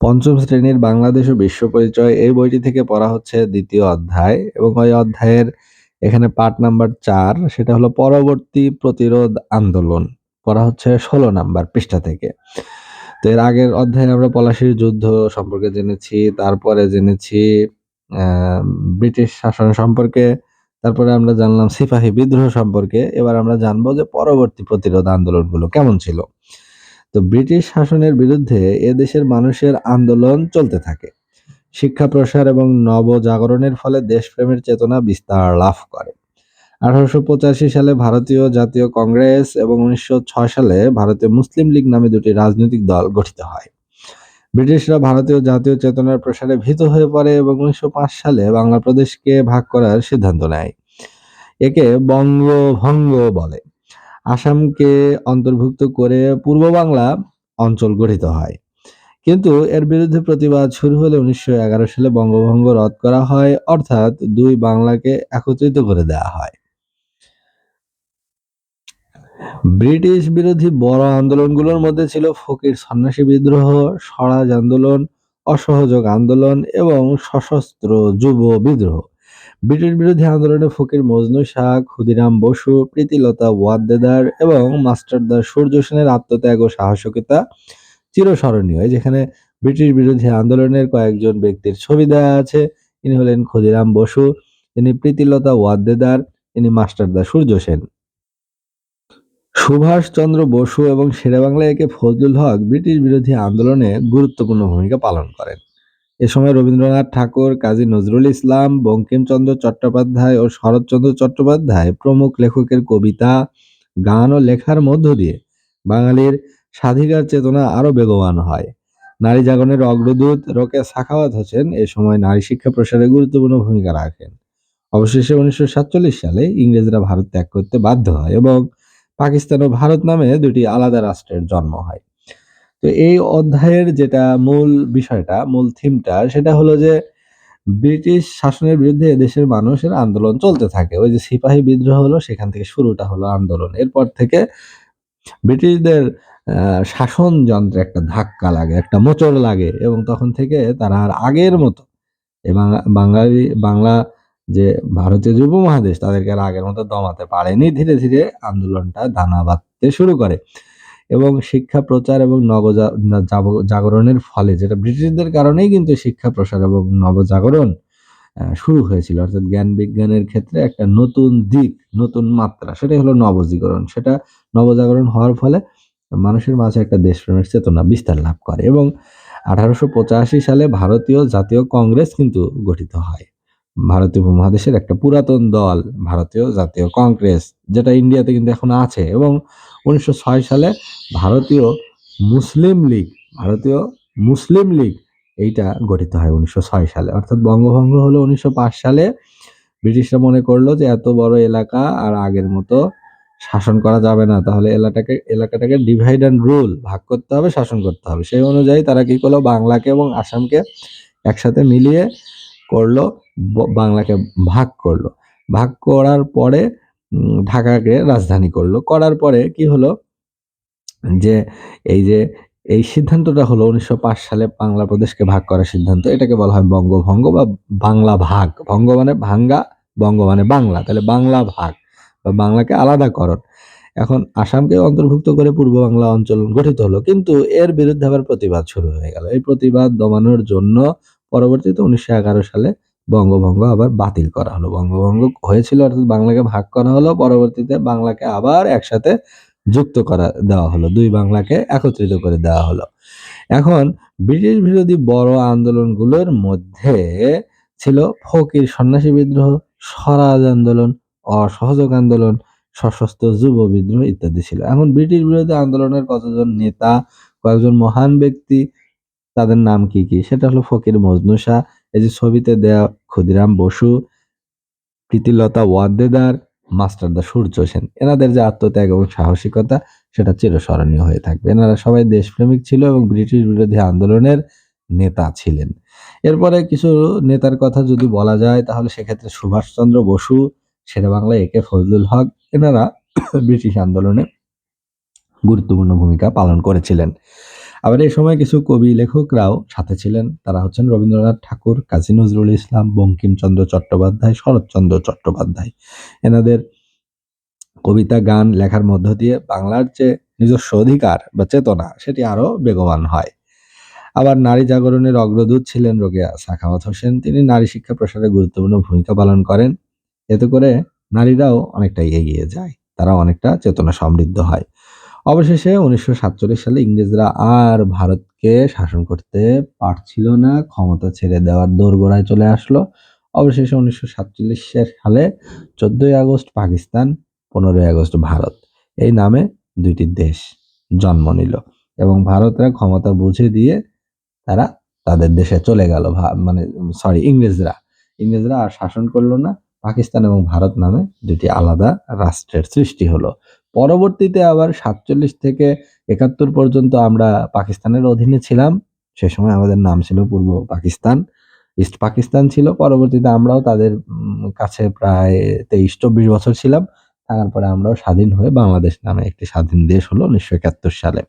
পঞ্চম শ্রেণির বাংলাদেশ ও বিশ্ব পরিচয় এই বইটি থেকে পড়া হচ্ছে দ্বিতীয় অধ্যায় এবং ওই অধ্যায়ের এখানে পার্ট নাম্বার চার, সেটা হলো পরবর্তী প্রতিরোধ আন্দোলন। পড়া হচ্ছে ষোলো নাম্বার পৃষ্ঠা থেকে। তো এর আগের অধ্যায়ে আমরা পলাশির যুদ্ধ সম্পর্কে জেনেছি, তারপরে জেনেছি ব্রিটিশ শাসন সম্পর্কে, তারপরে আমরা জানলাম সিপাহী বিদ্রোহ সম্পর্কে, এবার আমরা জানব যে পরবর্তী প্রতিরোধ আন্দোলনগুলো কেমন ছিল। তো ব্রিটিশ শাসনের বিরুদ্ধে এ দেশের মানুষের আন্দোলন চলতে থাকে। শিক্ষা প্রসার এবং নবজাগরণের ফলে দেশপ্রেমের চেতনা বিস্তার লাভ করে। আঠারোশো পঁচাশি সালে ভারতীয় জাতীয় কংগ্রেস এবং উনিশশো ছয় সালে ভারতীয় মুসলিম লীগ নামে দুটি রাজনৈতিক দল গঠিত হয়। ব্রিটিশরা ভারতীয় জাতীয় চেতনার প্রসারে ভীত হয়ে পড়ে এবং উনিশশো পাঁচ সালে বাংলা প্রদেশকে ভাগ করার সিদ্ধান্ত নেয়। একে বঙ্গভঙ্গ বলে। আসামকে অন্তর্ভুক্ত করে পূর্ব বাংলা অঞ্চল গঠিত হয়। কিন্তু এর বিরুদ্ধে প্রতিবাদ শুরু হলে উনিশশো এগারো সালে বঙ্গভঙ্গ রদ করা হয়, অর্থাৎ দুই বাংলাকে একত্রিত করে দেওয়া হয়। ব্রিটিশ বিরোধী বড় আন্দোলনগুলোর মধ্যে ছিল ফকির সন্ন্যাসী বিদ্রোহ, স্বরাজ আন্দোলন, অসহযোগ আন্দোলন এবং সশস্ত্র যুব বিদ্রোহ। ব্রিটিশ বিরোধী আন্দোলনে ফকির মজনু শাহ, ক্ষুদিরাম বসু, প্রীতিলতা ওয়াদ্দেদার এবং মাস্টারদার সূর্য সেনের আত্মত্যাগ ও সাহসিকতা চিরস্মরণীয়। যেখানে ব্রিটিশ বিরোধী আন্দোলনের কয়েকজন ব্যক্তির ছবি দেওয়া আছে, ইনি হলেন ক্ষুদিরাম বসু, ইনি প্রীতিলতা ওয়াদ্দেদার, ইনি মাস্টারদা সূর্য সেন। সুভাষচন্দ্র বসু এবং শেরেবাংলা একে ফজলুল হক ব্রিটিশ বিরোধী আন্দোলনে গুরুত্বপূর্ণ ভূমিকা পালন করেন। এ সময় রবীন্দ্রনাথ ঠাকুর, কাজী নজরুল ইসলাম, বঙ্কিমচন্দ্র চট্টোপাধ্যায় ও শরৎচন্দ্র চট্টোপাধ্যায় প্রমুখ লেখকের কবিতা, গান ও লেখার মধ্য দিয়ে বাঙালির স্বাধিকার চেতনা আরও বেগবান হয়। নারী জাগরণের অগ্রদূত রোকে সাখাওয়াত হোসেন এ সময় নারী শিক্ষা প্রসারে গুরুত্বপূর্ণ ভূমিকা রাখেন। অবশেষে উনিশশো সাতচল্লিশ সালে ইংরেজরা ভারত ত্যাগ করতে বাধ্য হয় এবং পাকিস্তান ও ভারত নামে দুটি আলাদা রাষ্ট্রের জন্ম হয়। তো এই অধ্যায়ের যেটা মূল বিষয়টা, মূল থিমটা, সেটা হলো যে ব্রিটিশ শাসনের বিরুদ্ধে এদেশের মানুষের আন্দোলন চলতে থাকে। ওই যে সিপাহী বিদ্রোহ হলো, সেখান থেকে শুরুটা হলো আন্দোলন। এরপর থেকে ব্রিটিশদের শাসন যন্ত্রে একটা ধাক্কা লাগে, একটা মোচড় লাগে এবং তখন থেকে তারা আর আগের মতো এবং বাঙালি, বাংলা যে ভারতীয় যুব মহাদেশ, তাদেরকে আর আগের মতো দমাতে পারেনি। ধীরে ধীরে আন্দোলনটা দানা বাঁধতে শুরু করে। এবং শিক্ষা প্রচার এবং জাগরণের ফলে যেটা ব্রিটিশদের কারণেই কিন্তু শিক্ষা প্রসার এবং নবজাগরণ শুরু হয়েছিল। অর্থাৎ জ্ঞান বিজ্ঞানের ক্ষেত্রে একটা নতুন দিক, নতুন মাত্রা, সেটাই হলো নবজাগরণ। সেটা নবজাগরণ হওয়ার ফলে মানুষের মাঝে একটা দেশপ্রেমের চেতনা বিস্তার লাভ করে এবং আঠারোশো পঁচাশি সালে ভারতীয় জাতীয় কংগ্রেস কিন্তু গঠিত হয়। ভারতীয় উপমহাদেশের একটা পুরাতন দল, ভারতীয় জাতীয় কংগ্রেস, যেটা ইন্ডিয়াতে কিন্তু এখন আছে এবং উনিশশো ছয় সালে ভারতীয় মুসলিম লীগ, ভারতীয় মুসলিম লীগ এইটা গঠিত হয় উনিশশো ছয় সালে। অর্থাৎ বঙ্গভঙ্গ হলো উনিশশো পাঁচ সালে। ব্রিটিশরা মনে করল যে এত বড় এলাকা আর আগের মতো শাসন করা যাবে না। তাহলে এলাকাটাকে এলাকাটাকে ডিভাইড অ্যান্ড রুল ভাগ করতে হবে, শাসন করতে হবে। সেই অনুযায়ী তারা কি করল? বাংলাকে এবং আসামকে একসাথে মিলিয়ে করল বাংলাকে ভাগ করল। ভাগ করার পরে ঢাকাকে রাজধানী করল। করার পরে কি হলো? যে, এই যে, এই সিদ্ধান্তটা হলো উনিশশো পাঁচ সালে বাংলা প্রদেশকে ভাগ করার সিদ্ধান্ত। এটাকে বলা হয় বঙ্গভঙ্গ বা বাংলা ভাগ। ভঙ্গ মানে ভাঙ্গা বঙ্গ মানে বাংলা। তাহলে বাংলা ভাগ বা বাংলাকে আলাদাকরণ এখন আসামকে অন্তর্ভুক্ত করে পূর্ব বাংলা অঞ্চল গঠিত হলো। কিন্তু এর বিরুদ্ধে আবার প্রতিবাদ শুরু হয়ে গেল। এই প্রতিবাদ দমানোর জন্য পরবর্তীতে উনিশশো এগারো সালে বঙ্গভঙ্গ আবার বাতিল করা হলো। বঙ্গভঙ্গ হয়েছিল, অর্থাৎ বাংলাকে ভাগ করা হলো, পরবর্তীতে বাংলাকে আবার একসাথে যুক্ত করা দেওয়া হলো, দুই বাংলাকে একত্রিত করে দেওয়া হলো। এখন ব্রিটিশ বিরোধী বড় আন্দোলনগুলোর মধ্যে ছিল ফকির সন্ন্যাসী বিদ্রোহ, স্বরাজ আন্দোলন, অসহযোগ আন্দোলন, সশস্ত্র যুব বিদ্রোহ ইত্যাদি ছিল। এখন ব্রিটিশ বিরোধী আন্দোলনের কতজন নেতা, কয়েকজন মহান ব্যক্তি তাদের নাম কি কি? সেটা হলো ফকির মজনু শাহ, এই যে ছবিতে দেয়া ক্ষুদিরাম বসু, প্রীতিলতা ওয়াদ্দেদার মাস্টারদা সূর্য সেন। এনাদের যে আত্মত্যাগ এবং সাহসিকতা, সেটা চিরস্মরণীয় হয়ে থাকবে। এনারা সবাই দেশপ্রেমিক ছিল এবং ব্রিটিশ বিরোধী আন্দোলনের নেতা ছিলেন। এরপরে কিছু নেতার কথা যদি বলা যায়, তাহলে সেক্ষেত্রে সুভাষচন্দ্র বসু শেরেবাংলা একে ফজলুল হক, এনারা ব্রিটিশ আন্দোলনে গুরুত্বপূর্ণ ভূমিকা পালন করেছিলেন। আবার এই সময় কিছু কবি লেখকরাও সাথে ছিলেন। তারা হচ্ছেন রবীন্দ্রনাথ ঠাকুর, কাজী নজরুল ইসলাম, বঙ্কিমচন্দ্র চট্টোপাধ্যায়, শরৎচন্দ্র চট্টোপাধ্যায়। এনাদের কবিতা, গান, লেখার মধ্য দিয়ে বাংলার যে নিজস্ব অধিকার বা চেতনা, সেটি আরও বেগবান হয়। আবার নারী জাগরণের অগ্রদূত ছিলেন রোকেয়া সাখাওয়াত হোসেন। তিনি নারী শিক্ষা প্রসারে গুরুত্বপূর্ণ ভূমিকা পালন করেন। এতে করে নারীরাও অনেকটা এগিয়ে যায়। তারা অনেকটা চেতনা সমৃদ্ধ হয়। অবশেষে উনিশশো সাতচল্লিশ সালে ইংরেজরা আর ভারতকে শাসন করতে পারছিল না, ক্ষমতা ছেড়ে দেওয়ার দোরগোড়ায় চলে আসলো। অবশেষে উনিশশো সাতচল্লিশ সালে চোদ্দই আগস্ট পাকিস্তান, পনেরোই আগস্ট ভারত। এই নামে দুইটি দেশ জন্ম নিল এবং ভারতরা ক্ষমতা বুঝে দিয়ে তারা তাদের দেশে চলে গেল মানে সরি ইংরেজরা। ইংরেজরা আর শাসন করল না। পাকিস্তান এবং ভারত নামে দুটি আলাদা রাষ্ট্রের সৃষ্টি হলো। পরবর্তীতে আবার সাতচল্লিশ থেকে একাত্তর পর্যন্ত আমরা পাকিস্তানের অধীনে ছিলাম। সে সময় আমাদের নাম ছিল পূর্ব পাকিস্তান। ইস্ট পাকিস্তান ছিল। পরবর্তীতে আমরাও তাদের কাছে প্রায় তেইশ, চব্বিশ বছর ছিলাম। তারপরে আমরাও স্বাধীন হয়ে বাংলাদেশ নামে একটি স্বাধীন দেশ হলো উনিশশো একাত্তর সালে।